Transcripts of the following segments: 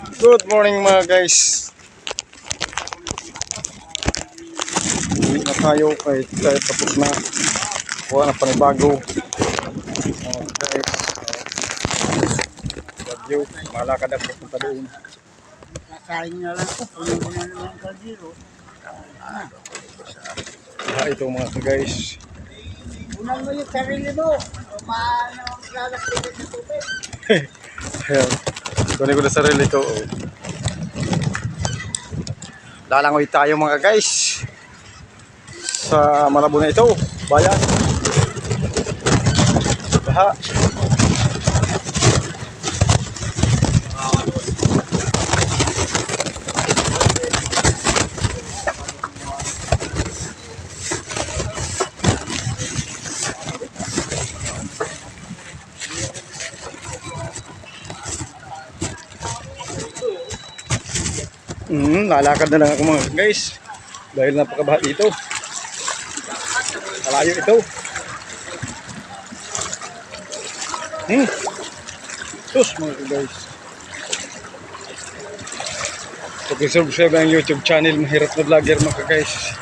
Good morning mga guys. Uwi na tayo kahit, kahit tapos na. Kuha na panibago. Mga guys. Bagyo. Malakad ako punta doon. Kasain na lang ko. Puno ko na naman ang kaldero. Ah, ito mga guys. Unan mo yung sarili mo. Maano ang lalakbit sa tubig. Ayan. Kunin ko na sarili ko. Lalangoy tayo mga guys. Sa Malabo na ito. Bayan. Baha. Mm, lalakad na lang ako mga guys. Dahil napakabaha dito. Malayo ito. Hmm. Sus mga guys. Pag-subscribe ang YouTube channel, mahirap na vlogger mga guys.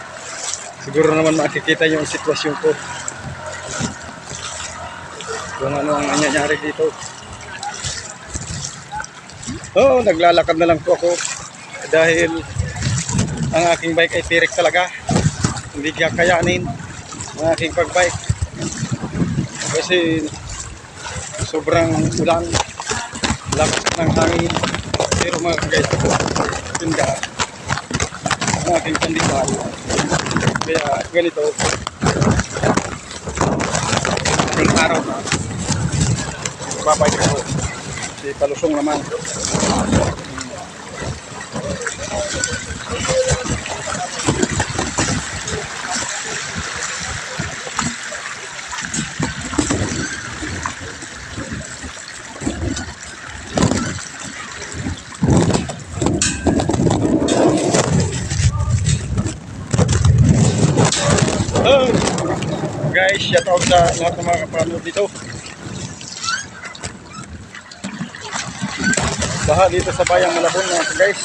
Siguro naman makikita niyo ang sitwasyon ko. Kung ano ang nangyayari dito. Oh, naglalakad na lang po ako dahil ang aking bike ay tirik talaga. Hindi kaya kayanin ang aking pagbike. Kasi sobrang ulan, lakas ng hangin. Pero mga guys, tinda ang aking pandibal. Kaya ganito, ating araw na babike ako. Si palusong naman. Oh, guys, shout out sa lahat ng mga kapanood dito. Baha dito sa bayang Malabon na guys.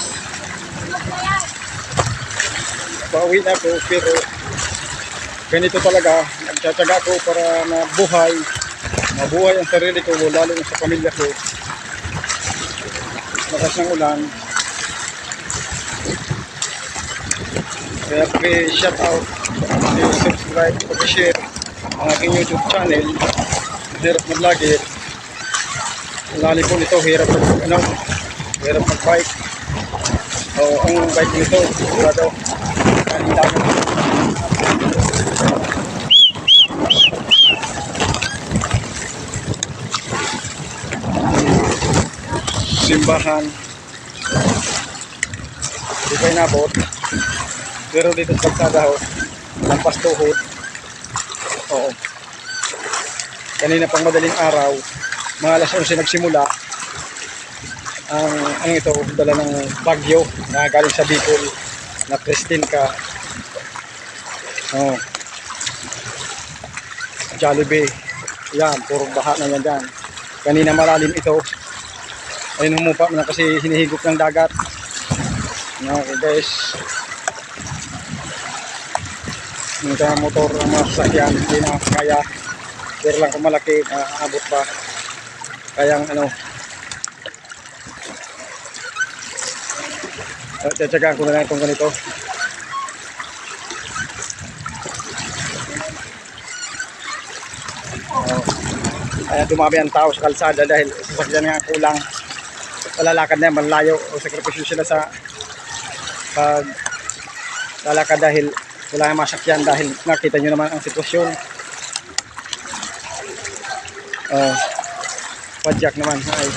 Pauwi na ako pero ganito talaga. Nagtsatsaga ko para mabuhay. Mabuhay ang sarili ko lalo sa pamilya ko. Lakas ng ulan. Kaya pag-shout out, pag-subscribe, pag-share ang aking YouTube channel. Hirap na vlogger. Lali po nito, hirap mag, ano, hirap mag-bike. O, ang bike nito, sigurado, kalindagan. Simbahan. Di pa inabot. Pero dito sa kalsada ho, pastuhod. Oo. Kanina pang madaling araw, mga alas 11 nagsimula ang ano ito, dala ng bagyo na galing sa Bicol na Christine ka. Oh. Jollibee. Yan, puro baha na yan dyan. Kanina malalim ito. Ayun humupa na kasi hinihigop ng dagat. Okay guys. Yung motor ng mga sasakyan, hindi na kaya. Pero lang kung malaki, aabot pa. Kayang ano. At tsatsagaan ko na lang itong ganito. Oh. Kaya dumami ang tao sa kalsada dahil sasakyan nga kulang. Palalakad na yan, malayo o sakripisyo sila sa pag lalakad dahil wala nang masakyan dahil nakita nyo naman ang sitwasyon. Oh, padjak naman ay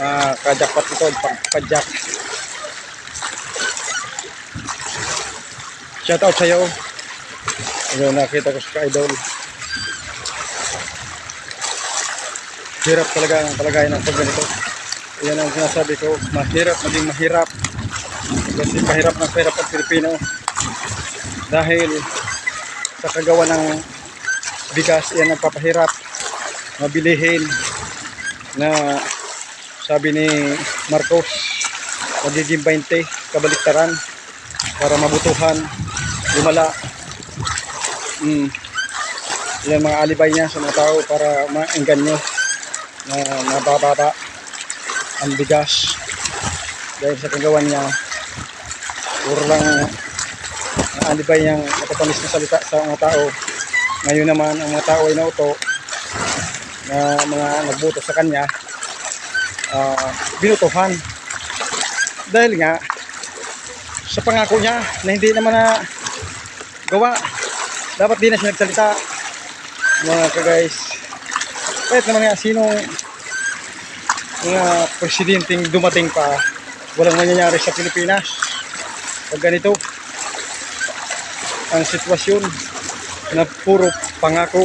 makajakpat ito pag padjak. Shoutout sa'yo. Ayun, nakita ko sa idol. Hirap talaga ang kalagayan ng pag ganito. Yan ang sinasabi ko, mahirap maging mahirap. Kasi kahirap ng kahirap ang Pilipino. Dahil sa kagawa ng bigas, yan ang papahirap. Mabilihin na sabi ni Marcos, magiging 20 kabaliktaran para mabutuhan, lumala. Mm. Yan mga alibay niya sa mga tao para maengganyo na mabababa ang bigas dahil sa kagawan niya puro lang ang alibay niyang matatamis na salita sa mga tao. Ngayon naman ang mga tao ay nauto na mga nagbuto sa kanya ah, binutuhan. Dahil nga sa pangako niya na hindi naman na gawa dapat di na siya nagsalita. Mga ka-guys kahit naman nga sinong mga presidenteng dumating pa walang mangyayari sa Pilipinas. Pag ganito ang sitwasyon na puro pangako.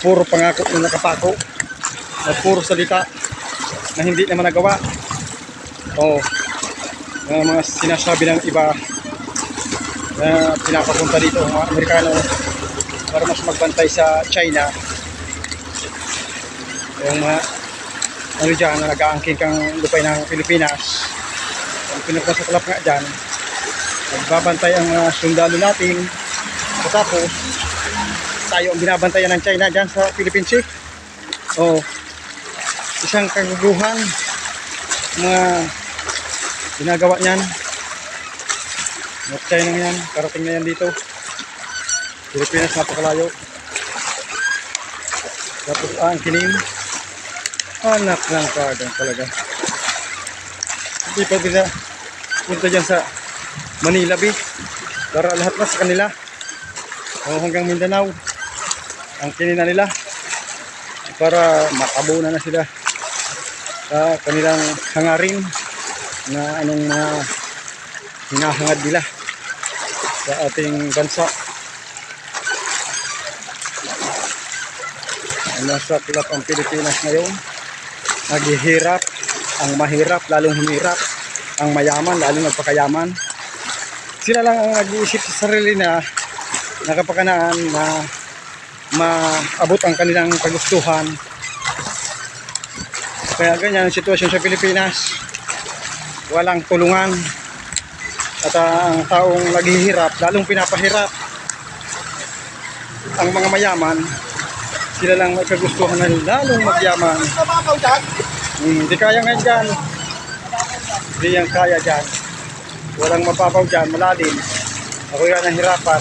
Puro pangako na nakapako. Na puro salita na hindi naman nagawa. O na mga sinasabi ng iba na pinapapunta dito ang mga Amerikano para mas magbantay sa China. Yung mga ano dyan na nag-aangking kang lupay ng Pilipinas. Ang pinagpasaklap nga dyan nagbabantay ang mga sundalo natin. Tapos tayo ang binabantayan ng China dyan sa Philippine Sea. O isang kaguguhan mga ginagawa niyan. Mga China yan karating na yan dito. Pilipinas napakalayo. Tapos ah, ang kinim. Anak ng kagang talaga. Hindi pa bila punta dyan sa Manila Bay para lahat na sa kanila. O hanggang Mindanao. Ang kinina nila. Para makabunan na sila sa kanilang hangarin na anong mga hinahangad nila sa ating bansa. Nasa kilap ang Pilipinas ngayon naghihirap ang mahirap lalong humirap ang mayaman lalong nagpakayaman sila lang ang nag-iisip sa sarili na nakapakanaan na maabot ang kanilang kagustuhan kaya ganyan ang sitwasyon sa Pilipinas walang tulungan at ah, ang taong naghihirap lalong pinapahirap ang mga mayaman sila lang may kagustuhan na lalong magyaman dyan. Hmm, Hindi kaya nga dyan. Hindi yan kaya dyan. Walang mapapaw dyan, malalim. Ako yan nahirapan.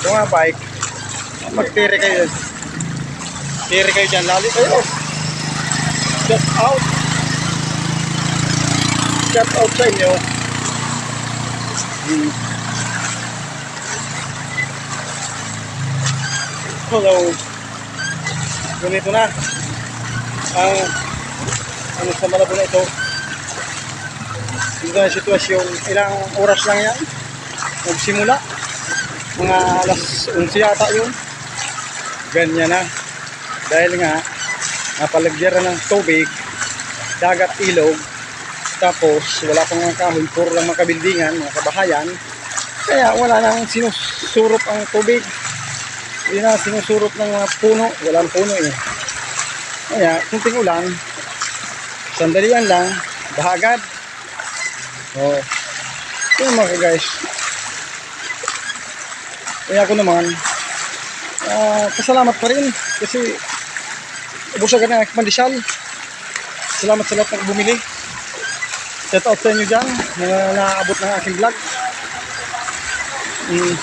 Ito nga bike, magtiri kayo. Tiri kayo dyan, lalim kayo. Just out. Just out sa inyo. Hmm. Hello. Ganito na. Ang ano sa Malabo na ito. Ito na sitwasyon. Ilang oras lang yan. Nagsimula. Mga alas 11 yata yun. Ganyan na. Dahil nga, napalagyan ng tubig, dagat ilog, tapos wala pang mga kahoy, puro lang mga kabildingan, mga kabahayan. Kaya wala nang sinusurop ang tubig. Hindi na sinusurop ng mga puno. Walang puno eh. Kaya, kunting ulan, sandalian lang, bahagad. Oh. Yun mga guys. Kaya ako naman, ah, pasalamat pa rin kasi ubos agad ng pandesal. Salamat sa lahat ng bumili. Shout out sa inyo dyan, mga naabot ng aking vlog. Mm.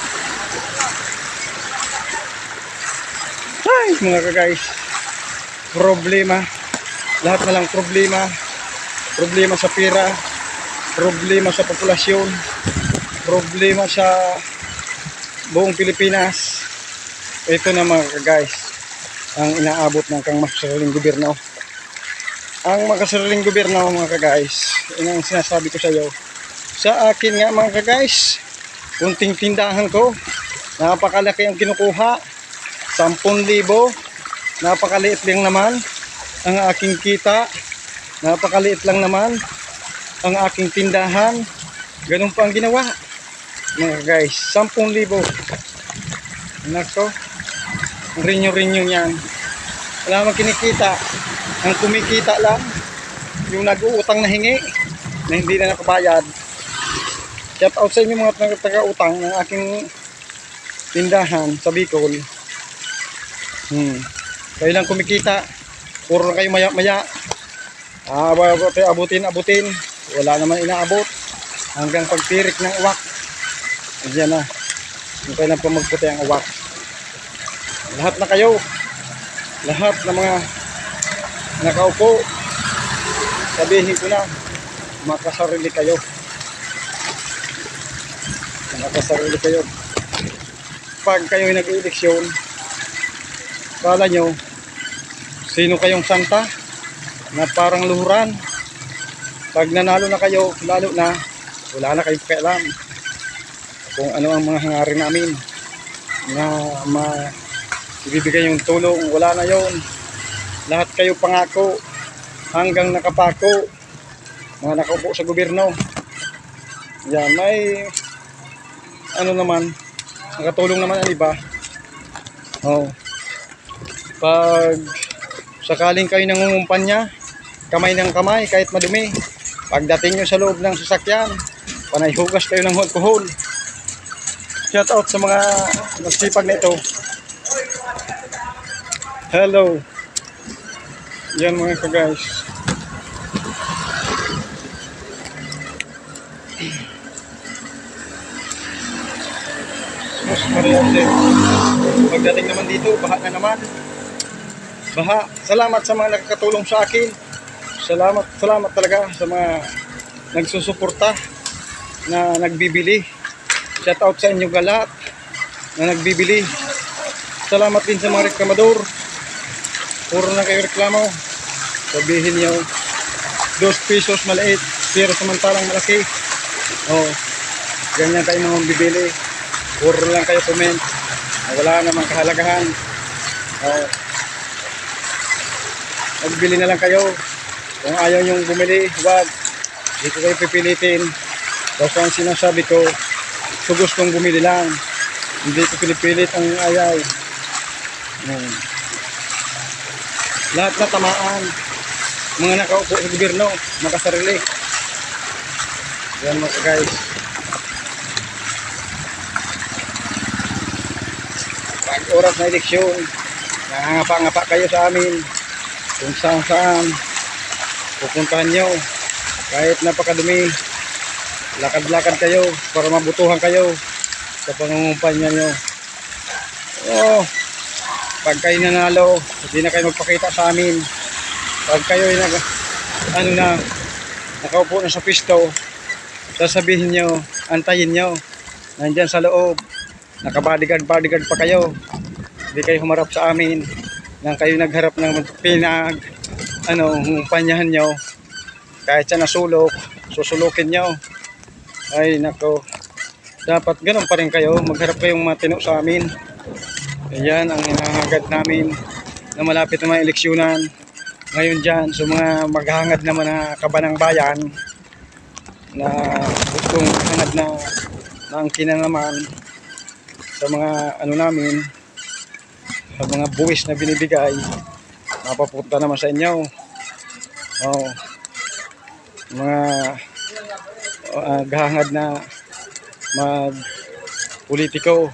Ay, mga guys problema. Lahat na lang problema. Problema sa pera. Problema sa populasyon. Problema sa buong Pilipinas. Ito na mga guys ang inaabot ng kang makasariling gobyerno. Ang makasariling gobyerno mga guys, yun ang sinasabi ko sa iyo. Sa akin nga mga guys, kunting tindahan ko, napakalaki ang kinukuha, 10,000 napakaliit lang naman ang aking kita napakaliit lang naman ang aking tindahan ganun pa ang ginawa mga guys 10,000 nako rinyo yan wala mang kinikita ang kumikita lang yung nag-uutang na hingi na hindi na nakabayad. Shout out sa inyo mga taga- taga-utang ng aking tindahan sa Bicol. Hmm. Kayo lang kumikita. Puro lang kayo maya-maya. Ah, abutin, abutin. Wala naman inaabot. Hanggang pagtirik ng uwak. Ayan na. Yung kailan pa magputi ang uwak. Lahat na kayo. Lahat ng mga nakaupo. Sabihin ko na, makasarili kayo. Makasarili kayo. Pag kayo ay nag-eleksyon, kala nyo, sino kayong santa na parang luhuran. Pag nanalo na kayo, lalo na, wala na kayong pakialam kung ano ang mga hangarin namin na ma ibibigay yung tulong, wala na yon lahat kayo pangako hanggang nakapako mga nakaupo sa gobyerno. Yan may ano naman nakatulong naman ang iba. Oh. Pag sakaling kayo nangungumpanya kamay ng kamay kahit madumi pagdating nyo sa loob ng sasakyan panay hugas kayo ng alcohol shout out sa mga nagsipag na ito hello yan mga ka-guys. Mas Mariante. Pagdating naman dito, baha na naman. Baha. Salamat sa mga nakakatulong sa akin. Salamat, salamat talaga sa mga nagsusuporta na nagbibili. Shout out sa inyo galat na nagbibili. Salamat din sa mga reklamador. Puro na kayo reklamo. Sabihin niyo, dos pesos maliit, pero samantalang malaki. Oh, ganyan tayo mga bibili. Puro lang kayo comment. Wala namang kahalagahan. Oh, magbili na lang kayo. Kung ayaw niyong bumili, wag. Dito kayo pipilitin. Basta ang sinasabi ko, sugos kong bumili lang. Hindi ko pinipilit ang ayaw. Hmm lahat na tamaan mga nakaupo sa gobyerno makasarili yan mga guys pag oras na eleksyon nangangapa-ngapa kayo sa amin kung saan saan pupuntahan nyo kahit napakadumi lakad-lakad kayo para mabutuhan kayo sa pangungumpanya nyo oh pag kayo nanalo, hindi na kayo magpakita sa amin. Pag kayo ay nag, ano na, nakaupo na sa pisto, sasabihin nyo, antayin nyo, nandyan sa loob, nakabodyguard, bodyguard pa kayo. Hindi kayo humarap sa amin, nang kayo nagharap ng pinag, ano, humpanyahan nyo, kahit sa nasulok, susulukin nyo. Ay, nako, dapat ganun pa rin kayo, magharap kayong matino sa amin. Ayan ang hinahangad namin na malapit na mga eleksyonan. Ngayon dyan, sa mga maghangad naman na kabanang bayan na gustong hangad na naangkinan naman sa mga ano namin sa mga buwis na binibigay mapapunta naman sa inyo oh, mga uh, gahangad na mag politiko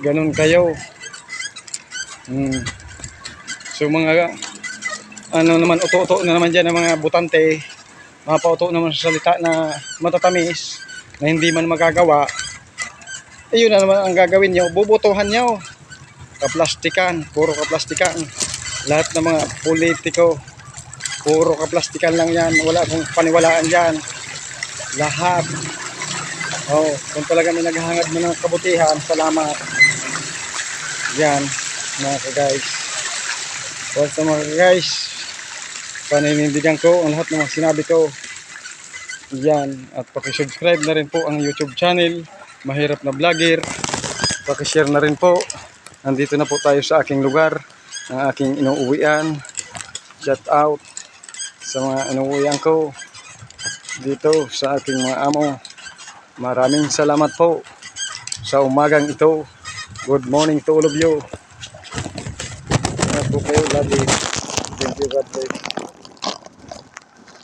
ganun kayo. Hmm. So mga ano naman uto-uto na naman diyan ng mga butante, mapauto naman sa salita na matatamis na hindi man magagawa. Ayun na naman ang gagawin nyo, bubutuhan nyo. Kaplastikan, puro kaplastikan. Lahat ng mga politiko, puro kaplastikan lang yan. Wala kong paniwalaan dyan. Lahat. Oh, kung talaga may naghahangad mo ng kabutihan, salamat. Yan, mga ka-guys. Sa mga ka-guys, paninindigan ko ang lahat ng mga sinabi ko. Yan, at pakisubscribe na rin po ang YouTube channel, Mahirap na Vlogger. Pakishare na rin po. Nandito na po tayo sa aking lugar, ang aking inuuwian. Shout out sa mga inuuwian ko dito sa aking mga amo. Maraming salamat po sa umagang ito. Good morning to all of you. Thank you God bless.